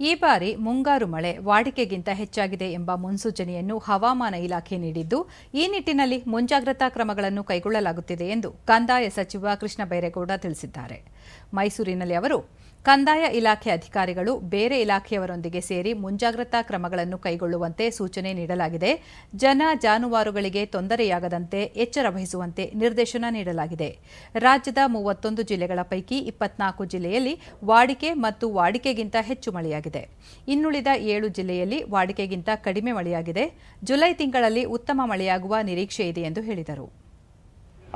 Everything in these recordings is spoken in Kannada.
ಈ ಬಾರಿ ಮುಂಗಾರು ಮಳೆ ವಾಡಿಕೆಗಿಂತ ಹೆಚ್ಚಾಗಿದೆ ಎಂಬ ಮುನ್ಸೂಚನೆಯನ್ನು ಹವಾಮಾನ ಇಲಾಖೆ ನೀಡಿದ್ದು, ಈ ನಿಟ್ಟಿನಲ್ಲಿ ಮುಂಜಾಗ್ರತಾ ಕ್ರಮಗಳನ್ನು ಕೈಗೊಳ್ಳಲಾಗುತ್ತಿದೆ ಎಂದು ಕಂದಾಯ ಸಚಿವ ಕೃಷ್ಣ ಬೈರೇಗೌಡ ತಿಳಿಸಿದ್ದಾರೆ. ಮೈಸೂರಿನಲ್ಲಿ ಅವರು, ಕಂದಾಯ ಇಲಾಖೆ ಅಧಿಕಾರಿಗಳು, ಬೇರೆ ಇಲಾಖೆಯವರೊಂದಿಗೆ ಸೇರಿ ಮುಂಜಾಗ್ರತಾ ಕ್ರಮಗಳನ್ನು ಕೈಗೊಳ್ಳುವಂತೆ ಸೂಚನೆ ನೀಡಲಾಗಿದೆ. ಜನ ಜಾನುವಾರುಗಳಿಗೆ ತೊಂದರೆಯಾಗದಂತೆ ಎಚ್ಚರ ವಹಿಸುವಂತೆ ನಿರ್ದೇಶನ ನೀಡಲಾಗಿದೆ. ರಾಜ್ಯದ ಮೂವತ್ತೊಂದು ಜಿಲ್ಲೆಗಳ ಪೈಕಿ ಇಪ್ಪತ್ನಾಲ್ಕು ಜಿಲ್ಲೆಯಲ್ಲಿ ವಾಡಿಕೆ ಮತ್ತು ವಾಡಿಕೆಗಿಂತ ಹೆಚ್ಚು ಮಳೆಯಾಗಿದೆ. ಇನ್ನುಳಿದ ಏಳು ಜಿಲ್ಲೆಯಲ್ಲಿ ವಾಡಿಕೆಗಿಂತ ಕಡಿಮೆ ಮಳೆಯಾಗಿದೆ. ಜುಲೈ ತಿಂಗಳಲ್ಲಿ ಉತ್ತಮ ಮಳೆಯಾಗುವ ನಿರೀಕ್ಷೆ ಇದೆ ಎಂದು ಹೇಳಿದರು.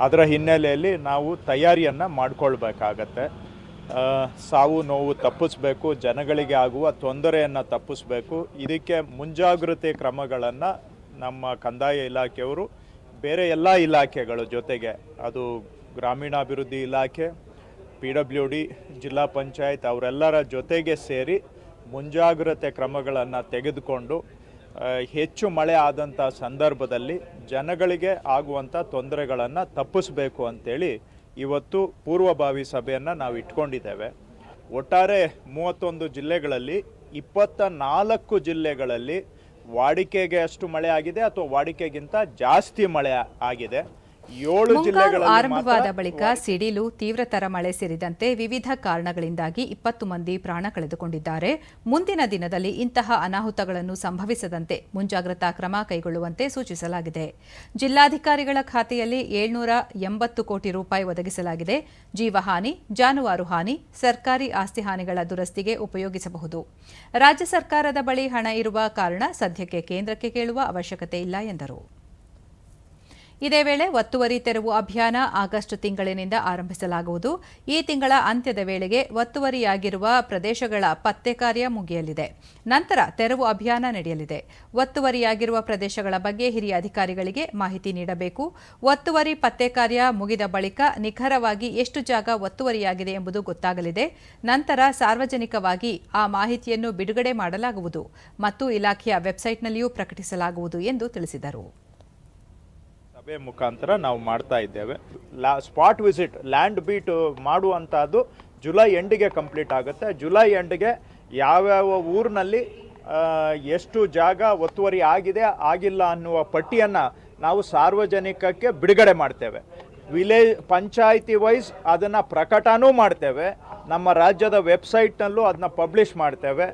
ಅದರ ಹಿನ್ನೆಲೆಯಲ್ಲಿ ನಾವು ತಯಾರಿಯನ್ನು ಮಾಡಿಕೊಳ್ಬೇಕಾಗತ್ತೆ. ಸಾವು ನೋವು ತಪ್ಪಿಸ್ಬೇಕು, ಜನಗಳಿಗೆ ಆಗುವ ತೊಂದರೆಯನ್ನು ತಪ್ಪಿಸ್ಬೇಕು. ಇದಕ್ಕೆ ಮುಂಜಾಗ್ರತೆ ಕ್ರಮಗಳನ್ನು ನಮ್ಮ ಕಂದಾಯ ಇಲಾಖೆಯವರು, ಬೇರೆ ಎಲ್ಲ ಇಲಾಖೆಗಳ ಜೊತೆಗೆ, ಅದು ಗ್ರಾಮೀಣಾಭಿವೃದ್ಧಿ ಇಲಾಖೆ, ಪಿ ಡಬ್ಲ್ಯೂ ಡಿ, ಜಿಲ್ಲಾ ಪಂಚಾಯತ್, ಅವರೆಲ್ಲರ ಜೊತೆಗೆ ಸೇರಿ ಮುಂಜಾಗ್ರತೆ ಕ್ರಮಗಳನ್ನು ತೆಗೆದುಕೊಂಡು ಹೆಚ್ಚು ಮಳೆ ಆದಂಥ ಸಂದರ್ಭದಲ್ಲಿ ಜನಗಳಿಗೆ ಆಗುವಂಥ ತೊಂದರೆಗಳನ್ನು ತಪ್ಪಿಸಬೇಕು ಅಂತೇಳಿ ಇವತ್ತು ಪೂರ್ವಭಾವಿ ಸಭೆಯನ್ನು ನಾವು ಇಟ್ಕೊಂಡಿದ್ದೇವೆ. ಒಟ್ಟಾರೆ ಮೂವತ್ತೊಂದು ಜಿಲ್ಲೆಗಳಲ್ಲಿ ಇಪ್ಪತ್ತ ನಾಲ್ಕು ಜಿಲ್ಲೆಗಳಲ್ಲಿ ವಾಡಿಕೆಗೆ ಅಷ್ಟು ಮಳೆ ಆಗಿದೆ ಅಥವಾ ವಾಡಿಕೆಗಿಂತ ಜಾಸ್ತಿ ಮಳೆ ಆಗಿದೆ. ಮುಂಗಾರು ಆರಂಭವಾದ ಬಳಿಕ ಸಿಡಿಲು ತೀವ್ರತರ ಮಳೆ ಸೇರಿದಂತೆ ವಿವಿಧ ಕಾರಣಗಳಿಂದಾಗಿ ಇಪ್ಪತ್ತು ಮಂದಿ ಪ್ರಾಣ ಕಳೆದುಕೊಂಡಿದ್ದಾರೆ. ಮುಂದಿನ ದಿನದಲ್ಲಿ ಇಂತಹ ಅನಾಹುತಗಳನ್ನು ಸಂಭವಿಸದಂತೆ ಮುಂಜಾಗ್ರತಾ ಕ್ರಮ ಕೈಗೊಳ್ಳುವಂತೆ ಸೂಚಿಸಲಾಗಿದೆ. ಜಿಲ್ಲಾಧಿಕಾರಿಗಳ ಖಾತೆಯಲ್ಲಿ ಏಳ್ನೂರ ಎಂಬತ್ತು ಕೋಟಿ ರೂಪಾಯಿ ಒದಗಿಸಲಾಗಿದೆ. ಜೀವಹಾನಿ ಜಾನುವಾರು ಹಾನಿ ಸರ್ಕಾರಿ ಆಸ್ತಿ ಹಾನಿಗಳ ದುರಸ್ತಿಗೆ ಉಪಯೋಗಿಸಬಹುದು. ರಾಜ್ಯ ಸರ್ಕಾರದ ಬಳಿ ಹಣ ಇರುವ ಕಾರಣ ಸದ್ಯಕ್ಕೆ ಕೇಂದ್ರಕ್ಕೆ ಕೇಳುವ ಅವಶ್ಯಕತೆ ಇಲ್ಲ ಎಂದರು. ಇದೇ ವೇಳೆ ಒತ್ತುವರಿ ತೆರವು ಅಭಿಯಾನ ಆಗಸ್ಟ್ ತಿಂಗಳಿನಿಂದ ಆರಂಭಿಸಲಾಗುವುದು. ಈ ತಿಂಗಳ ಅಂತ್ಯದ ವೇಳೆಗೆ ಒತ್ತುವರಿಯಾಗಿರುವ ಪ್ರದೇಶಗಳ ಪತ್ತೆ ಕಾರ್ಯ ಮುಗಿಯಲಿದೆ. ನಂತರ ತೆರವು ಅಭಿಯಾನ ನಡೆಯಲಿದೆ. ಒತ್ತುವರಿಯಾಗಿರುವ ಪ್ರದೇಶಗಳ ಬಗ್ಗೆ ಹಿರಿಯ ಅಧಿಕಾರಿಗಳಿಗೆ ಮಾಹಿತಿ ನೀಡಬೇಕು. ಒತ್ತುವರಿ ಪತ್ತೆ ಕಾರ್ಯ ಮುಗಿದ ಬಳಿಕ ನಿಖರವಾಗಿ ಎಷ್ಟು ಜಾಗ ಒತ್ತುವರಿಯಾಗಿದೆ ಎಂಬುದು ಗೊತ್ತಾಗಲಿದೆ. ನಂತರ ಸಾರ್ವಜನಿಕವಾಗಿ ಆ ಮಾಹಿತಿಯನ್ನು ಬಿಡುಗಡೆ ಮಾಡಲಾಗುವುದು ಮತ್ತು ಇಲಾಖೆಯ ವೆಬ್ಸೈಟ್ನಲ್ಲಿಯೂ ಪ್ರಕಟಿಸಲಾಗುವುದು ಎಂದು ತಿಳಿಸಿದರು. ಸಭೆ ಮುಖಾಂತರ ನಾವು ಮಾಡ್ತಾ ಇದ್ದೇವೆ. ಲಾ ಸ್ಪಾಟ್ ವಿಸಿಟ್ ಲ್ಯಾಂಡ್ ಬೀಟ್ ಮಾಡುವಂಥದ್ದು ಜುಲೈ ಎಂಡಿಗೆ ಕಂಪ್ಲೀಟ್ ಆಗುತ್ತೆ. ಜುಲೈ ಎಂಡ್ಗೆ ಯಾವ್ಯಾವ ಊರಿನಲ್ಲಿ ಎಷ್ಟು ಜಾಗ ಒತ್ತುವರಿ ಆಗಿದೆ, ಆಗಿಲ್ಲ ಅನ್ನುವ ಪಟ್ಟಿಯನ್ನು ನಾವು ಸಾರ್ವಜನಿಕಕ್ಕೆ ಬಿಡುಗಡೆ ಮಾಡ್ತೇವೆ. ವಿಲೇಜ್, ಪಂಚಾಯಿತಿ ವೈಸ್ ಅದನ್ನು ಪ್ರಕಟನೂ ಮಾಡ್ತೇವೆ. ನಮ್ಮ ರಾಜ್ಯದ ವೆಬ್ಸೈಟ್ನಲ್ಲೂ ಅದನ್ನ ಪಬ್ಲಿಷ್ ಮಾಡ್ತೇವೆ.